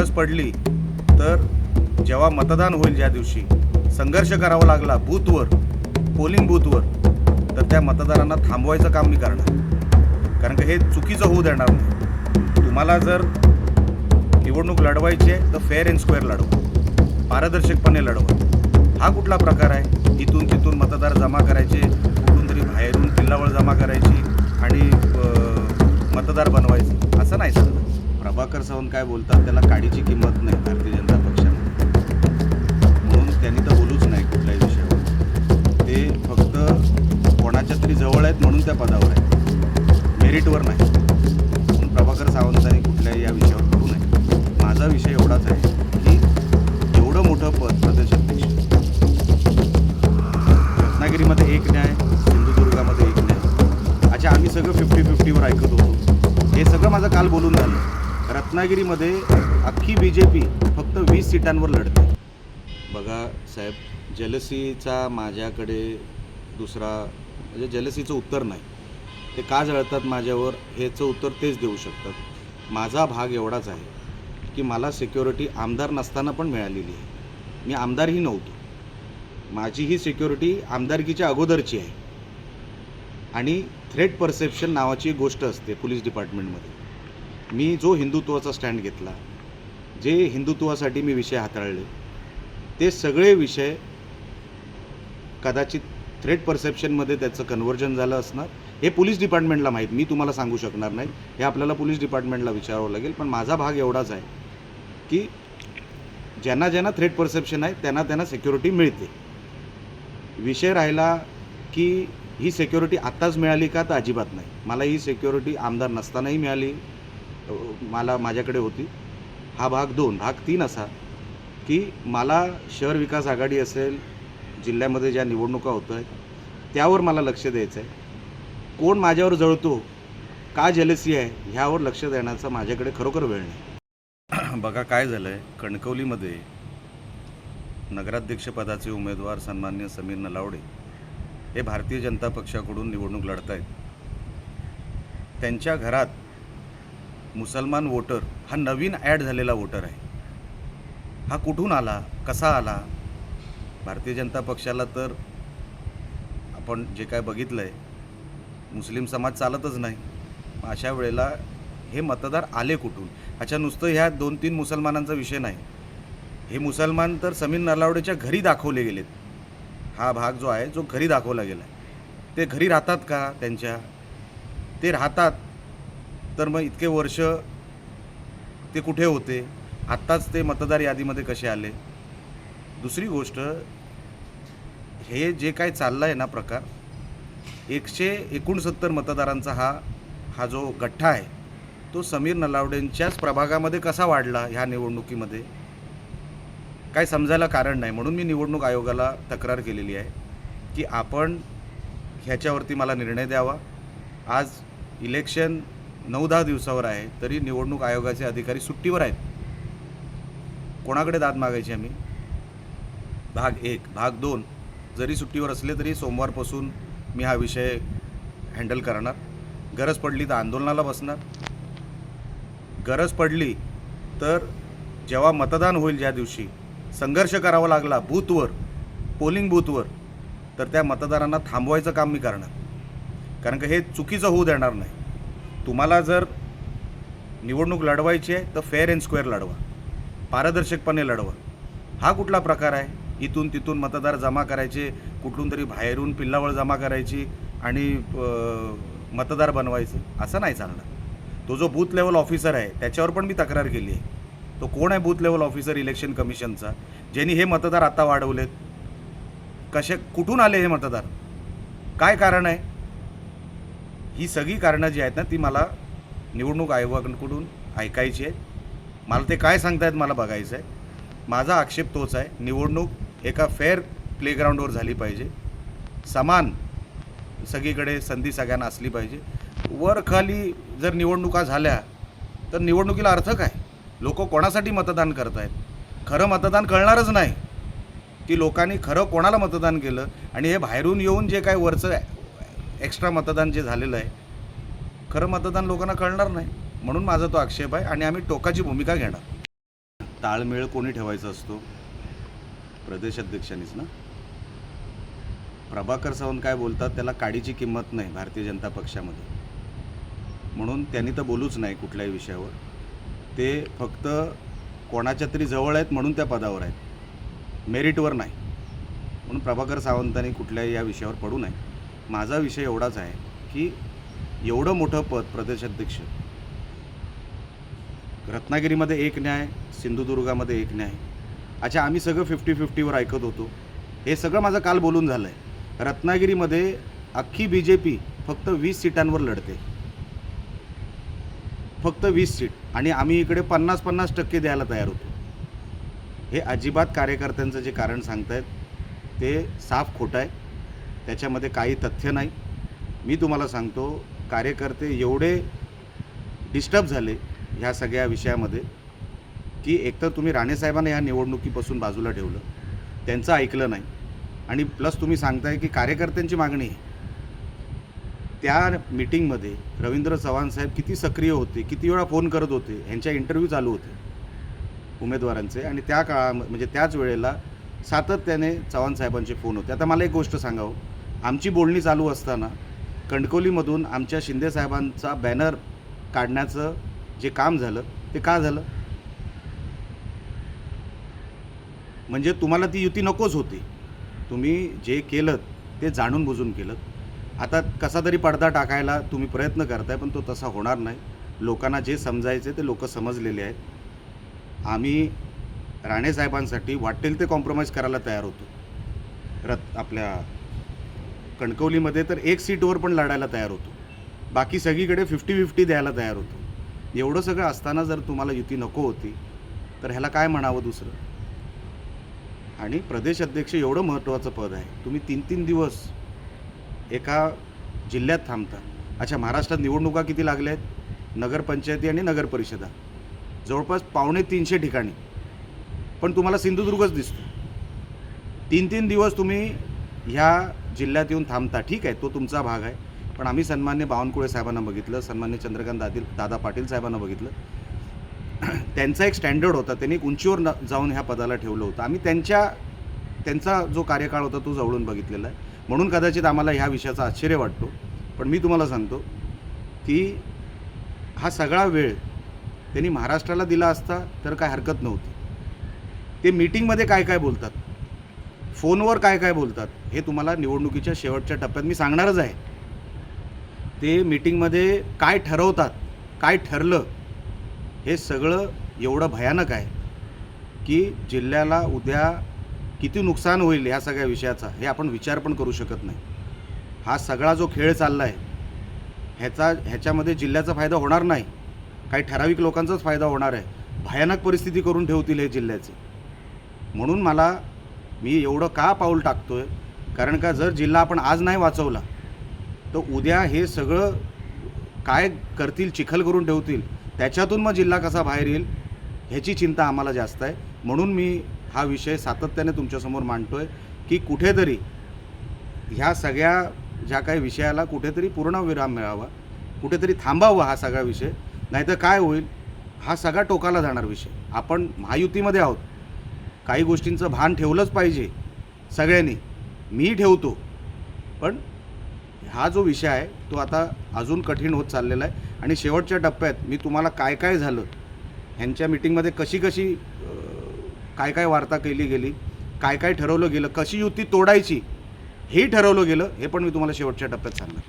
गरज पडली तर जेव्हा मतदान होईल ज्या दिवशी संघर्ष करावा लागला बूथवर पोलिंग बूथवर तर त्या मतदारांना थांबवायचं काम मी करणार. कारण की हे चुकीचं होऊ देणार नाही. तुम्हाला जर निवडणूक लढवायची आहे तर फेअर अँड स्क्वेअर लढवा. पारदर्शकपणे लढवा. हा कुठला प्रकार आहे? इथून तिथून मतदार जमा करायचे कुठून तरी बाहेरून किल्लावळ जमा करायची आणि मतदार बनवायचे. असं नाही सर. प्रभाकर सावंत काय बोलतात त्याला काडीची किंमत नाही भारतीय जनता पक्षामध्ये. म्हणून त्यांनी तर बोलूच नाही कुठल्याही विषयावर. ते फक्त कोणाच्या तरी जवळ आहेत म्हणून त्या पदावर आहेत. मेरिटवर नाही. म्हणून प्रभाकर सावंतांनी कुठल्याही या विषयावर करू नये. माझा विषय एवढाच आहे की एवढं मोठं पद प्रदेशाध्यक्ष रत्नागिरीमध्ये एक न्याय सिंधुदुर्गामध्ये एक न्याय. अच्छा आम्ही सगळं फिफ्टी फिफ्टीवर ऐकत होतो. हे सगळं माझं काल बोलून झालं. रत्नागिरीमध्ये अख्खी बी जे पी फक्त वीस सीटांवर लढते. बघा साहेब जलसीचा माझ्याकडे दुसरा म्हणजे जलसीचं उत्तर नाही. ते का जळतात माझ्यावर ह्याचं उत्तर तेच देऊ शकतात. माझा भाग एवढाच आहे की मला सिक्युरिटी आमदार नसताना पण मिळालेली आहे. मी आमदारही नव्हतो. माझी ही सिक्युरिटी आमदारकीच्या अगोदरची आहे. आणि थ्रेट परसेप्शन नावाची एक गोष्ट असते पोलीस डिपार्टमेंटमध्ये मी जो हिंदुत्वाचा स्टँड घेतला जे हिंदुत्वासाठी मी विषय हाताळले ते सगळे विषय कदाचित थ्रेट परसेप्शनमध्ये त्याचं कन्व्हर्जन झालं असणार. हे पोलीस डिपार्टमेंटला माहीत मी तुम्हाला सांगू शकणार नाही. हे आपल्याला पोलीस डिपार्टमेंटला विचारावं लागेल पण माझा भाग एवढाच आहे की ज्यांना ज्यांना थ्रेट परसेप्शन आहे त्यांना त्यांना सिक्युरिटी मिळते. विषय राहिला की ही सिक्युरिटी आत्ताच मिळाली का तर अजिबात नाही. मला ही सिक्युरिटी आमदार नसतानाही मिळाली. मला माझ्याकडे होती. हा भाग दोन भाग तीन असा की मला शहर विकास आघाडी असेल जिल्ह्यामध्ये ज्या निवडणुका होत आहेत त्यावर मला लक्ष द्यायचं आहे कोण माझ्यावर जळतो का जलसी आहे ह्यावर लक्ष देण्याचा माझ्याकडे खरोखर वेळ नाही. बघा काय झालं आहे कणकवलीमध्ये नगराध्यक्षपदाचे उमेदवार सन्मान्य समीर नलावडे हे भारतीय जनता पक्षाकडून निवडणूक लढत आहेत त्यांच्या घरात मुसलमान वोटर हा नवीन ॲड झालेला वोटर आहे. हा कुठून आला? कसा आला? भारतीय जनता पक्षाला तर आपण जे काय बघितलं आहे मुस्लिम समाज चालतच नाही. मग अशा वेळेला हे मतदार आले कुठून? अच्छा नुसतं ह्या दोन तीन मुसलमानांचा विषय नाही. हे मुसलमान तर समीर नलावडेच्या घरी दाखवले गेलेत. हा भाग जो आहे जो घरी दाखवला गेला आहे ते घरी राहतात का त्यांच्या? ते राहतात. तर मग इतके वर्ष ते कुठे होते? आत्ताच ते मतदार यादीमध्ये कसे आले? दुसरी गोष्ट हे जे काय चाललं आहे ना प्रकार एकशे एकोणसत्तर मतदारांचा हा हा जो गठ्ठा आहे तो समीर नलावडेंच्याच प्रभागामध्ये कसा वाढला ह्या निवडणुकीमध्ये? काय समजायला कारण नाही. म्हणून मी निवडणूक आयोगाला तक्रार केलेली आहे की आपण ह्याच्यावरती मला निर्णय द्यावा. आज इलेक्शन नऊ दहा दिवसावर आहे तरी निवडणूक आयोगाचे अधिकारी सुट्टीवर आहेत. कोणाकडे दाद मागायची आम्ही? भाग एक भाग दोन. जरी सुट्टीवर असले तरी सोमवारपासून मी हा विषय हँडल करणार. गरज पडली तर आंदोलनाला बसणार. गरज पडली तर जेव्हा मतदान होईल ज्या दिवशी संघर्ष करावा लागला बूथवर पोलिंग बूथवर तर त्या मतदारांना थांबवायचं काम मी करणार. कारण का हे चुकीचं होऊ देणार नाही. तुम्हाला जर निवडणूक लढवायची आहे तर फेअर अँड स्क्वेअर लढवा. पारदर्शकपणे लढवा. हा कुठला प्रकार आहे? इथून तिथून मतदार जमा करायचे कुठून तरी बाहेरून पिल्लावळ जमा करायची आणि मतदार बनवायचे असं नाही चालणार. तो जो बूथ लेवल ऑफिसर आहे त्याच्यावर पण मी तक्रार केली आहे. तो कोण आहे बूथ लेवल ऑफिसर इलेक्शन कमिशनचा ज्यांनी हे मतदार आता वाढवलेत. कसे कुठून आले हे मतदार? काय कारण आहे? ही सगळी कारणं जी आहेत ना ती मला निवडणूक आयोगाकडून ऐकायची आहेत. मला ते काय सांगतायत मला बघायचं आहे. माझा आक्षेप तोच आहे निवडणूक एका फेअर प्लेग्राऊंडवर झाली पाहिजे. समान सगळीकडे संधी सगळ्यांना असली पाहिजे. वर खाली जर निवडणुका झाल्या तर निवडणुकीला अर्थ काय? लोक कोणासाठी मतदान करत आहेत खरं मतदान कळणारच नाही. की लोकांनी खरं कोणाला मतदान केलं आणि हे बाहेरून येऊन जे काय वरचं एक्स्ट्रा मतदान जे झालेलं आहे खरं मतदान लोकांना कळणार नाही म्हणून माझा तो आक्षेप आहे आणि आम्ही टोकाची भूमिका घेणार. ताळमेळ कोणी ठेवायचा असतो? प्रदेशाध्यक्षांनीच ना? प्रभाकर सावंत काय बोलतात त्याला काडीची किंमत नाही भारतीय जनता पक्षामध्ये. म्हणून त्यांनी तर बोलूच नाही कुठल्याही विषयावर. ते फक्त कोणाच्या तरी जवळ आहेत म्हणून त्या पदावर आहेत. मेरिटवर नाही. म्हणून प्रभाकर सावंतांनी कुठल्याही या विषयावर पडू नये. माझा विषय एवढाच आहे की एवढं मोठं पद प्रदेशाध्यक्ष. रत्नागिरीमध्ये एक न्याय सिंधुदुर्गामध्ये एक न्याय. अच्छा आम्ही सगळं फिफ्टी फिफ्टीवर ऐकत होतो. हे सगळं माझं काल बोलून झालं आहे रत्नागिरीमध्ये अख्खी बी जे पी फक्त वीस सीटांवर लढते. फक्त वीस सीट. आणि आम्ही इकडे पन्नास पन्नास टक्के द्यायला तयार होतो. हे अजिबात कार्यकर्त्यांचं जे कारण सांगतायत ते साफ खोटं आहे. त्याच्यामध्ये काही तथ्य नाही. मी तुम्हाला सांगतो कार्यकर्ते एवढे डिस्टर्ब झाले ह्या सगळ्या विषयामध्ये की एकतर तुम्ही राणेसाहेबांना ह्या निवडणुकीपासून बाजूला ठेवलं त्यांचं ऐकलं नाही. आणि प्लस तुम्ही सांगताय की कार्यकर्त्यांची मागणी आहे. त्या मीटिंगमध्ये रवींद्र चव्हाण साहेब किती सक्रिय होते किती वेळा फोन करत होते ह्यांच्या इंटरव्ह्यू चालू होते उमेदवारांचे. आणि त्या काळा म्हणजे त्याच वेळेला सातत्याने चव्हाण साहेबांचे फोन होते. आता मला एक गोष्ट सांगावं हो. आमची बोलणी चालू असताना कणकवलीमधून आमच्या शिंदे साहेबांचा बॅनर काढण्याचं जे काम झालं ते का झालं? म्हणजे तुम्हाला ती युती नकोच होती. तुम्ही जे केलं ते जाणून बुजून केलं आता कसा तरी पडदा टाकायला तुम्ही प्रयत्न करताय पण तो तसा होणार नाही. लोकांना जे समजायचे ते लोक समजलेले आहेत. आम्ही राणेसाहेबांसाठी वाटेल ते कॉम्प्रोमाइज करायला तयार होतो. रत आपल्या कणकवलीमध्ये तर एक सीटवर पण लढायला तयार होतो. बाकी सगळीकडे फिफ्टी फिफ्टी द्यायला तयार होतो. एवढं सगळं असताना जर तुम्हाला युती नको होती तर ह्याला काय म्हणावं दुसरं? आणि प्रदेश अध्यक्ष एवढं महत्त्वाचं पद आहे. तुम्ही तीन तीन दिवस एका जिल्ह्यात थांबता. अच्छा महाराष्ट्रात निवडणुका किती लागल्या आहेत? नगरपंचायती आणि नगरपरिषदा. जवळपास पावणे तीनशे ठिकाणी. पण तुम्हाला सिंधुदुर्गच दिसतो. तीन तीन दिवस तुम्ही ह्या जिल्ह्यात येऊन थांबता. ठीक आहे तो तुमचा भाग आहे. पण आम्ही सन्मान्य बावनकुळे साहेबांना बघितलं सन्मान्य चंद्रकांत दादील दादा पाटील साहेबांना बघितलं. त्यांचा एक स्टँडर्ड होता त्यांनी एक उंचीवर न- जाऊन ह्या पदाला ठेवलं होतं. आम्ही त्यांच्या त्यांचा जो कार्यकाळ होता तो जवळून बघितलेला आहे. म्हणून कदाचित आम्हाला ह्या विषयाचा आश्चर्य वाटतो. पण मी तुम्हाला सांगतो की हा सगळा वेळ त्यांनी महाराष्ट्राला दिला असता तर काय हरकत नव्हती. ते मीटिंगमध्ये काय काय बोलतात? फोनवर काय काय बोलतात हे तुम्हाला निवडणुकीच्या शेवटच्या टप्प्यात मी सांगणारच आहे. ते मीटिंगमध्ये काय ठरवतात काय ठरलं हे सगळं एवढं भयानक आहे की जिल्ह्याला उद्या किती नुकसान होईल ह्या सगळ्या विषयाचा हे आपण विचार पण करू शकत नाही. हा सगळा जो खेळ चालला आहे ह्याचा ह्याच्यामध्ये जिल्ह्याचा फायदा होणार नाही. काही ठराविक लोकांचाच फायदा होणार आहे. भयानक परिस्थिती करून ठेवतील हे जिल्ह्याचे. म्हणून मला मी एवढं का पाऊल टाकतोय? कारण का जर जिल्हा आपण आज नाही वाचवला तर उद्या हे सगळं काय करतील चिखल करून ठेवतील त्याच्यातून मग जिल्हा कसा बाहेर येईल ह्याची चिंता आम्हाला जास्त आहे. म्हणून मी हा विषय सातत्याने तुमच्यासमोर मांडतोय की कुठेतरी ह्या सगळ्या ज्या काही विषयाला कुठेतरी पूर्णविराम मिळावा कुठेतरी थांबावा हा सगळा विषय नाहीतर काय होईल? हा सगळा टोकाला जाणार विषय. आपण महायुतीमध्ये आहोत काही गोष्टींचं भान ठेवलंच पाहिजे सगळ्यांनी. मी ठेवतो. पण हा जो विषय आहे तो आता अजून कठीण होत चाललेला आहे. आणि शेवटच्या टप्प्यात मी तुम्हाला काय काय झालं ह्यांच्या मिटिंगमध्ये कशी कशी काय काय वार्ता केली गेली काय काय ठरवलं गेलं कशी युती तोडायची हेही ठरवलं गेलं हे पण मी तुम्हाला शेवटच्या टप्प्यात सांगणार.